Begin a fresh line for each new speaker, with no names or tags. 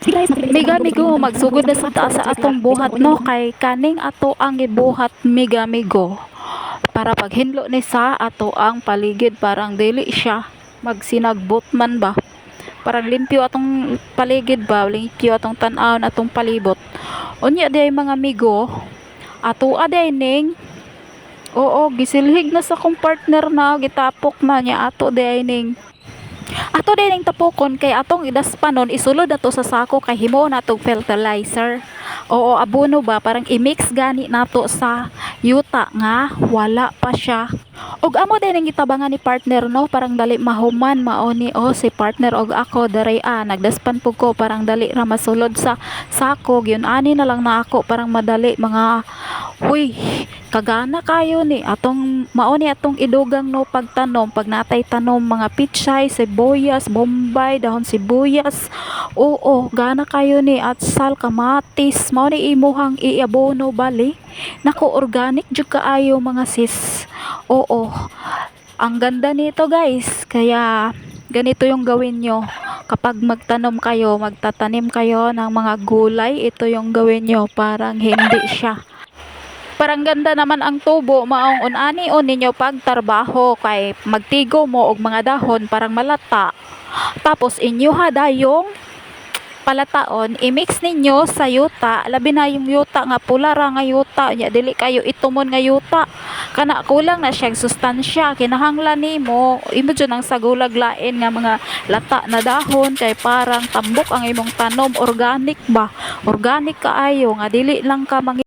Miga migo magsugod na sa taas sa atong buhat no? Kay kaning ato ang gibuhat miga migo. Para paghinlo ni sa ato ang paligid parang dili siya magsinagbot man ba. Parang limpyo atong paligid ba limpyo atong tan-aw atong palibot. Unya day mga migo ato aday ning oo gisilhig na sa kong partner na gitapok na niya ato day ning Ato din ning tapokon kay atong idaspanon isulod nato sa sako kay himo natong fertilizer. Oo, abono ba parang i-mix gani nato sa yuta nga wala pa siya. Og amo din ang gitabangan ni partner no parang dali mahuman mao ni oh si partner og ako daray ah nagdaspan pug ko parang dali ra masulod sa sako gyud ani na lang na ako parang madali mga huy kagana kayo ni atong mao ni atong idugang no pagtanom pag natay tanom mga pichay sibuyas bombay dahon sibuyas. Oo gana kayo ni at sal kamatis. Mao ni imuhang iabono bali. Nako organic jud kaayo mga sis. Oo ang ganda nito guys. Kaya ganito yung gawin nyo. Kapag magtanom kayo magtatanim kayo ng mga gulay ito yung gawin nyo. Parang hindi siya parang ganda naman ang tubo maong unani on ninyo pagtarbaho kay magtigo mo og mga dahon parang malata. Tapos inyo ha dayong palataon i-mix ninyo sa yuta. Labi na yung yuta nga pula ra nga yuta nya dili kayo itumon nga yuta. Kana kulang na siyang sustansya kinahanglan nimo. Imo jud ang sagulag lain nga mga lata na dahon kay parang tambok ang imong tanom organic ba? Organic kaayo nga dili lang ka mangi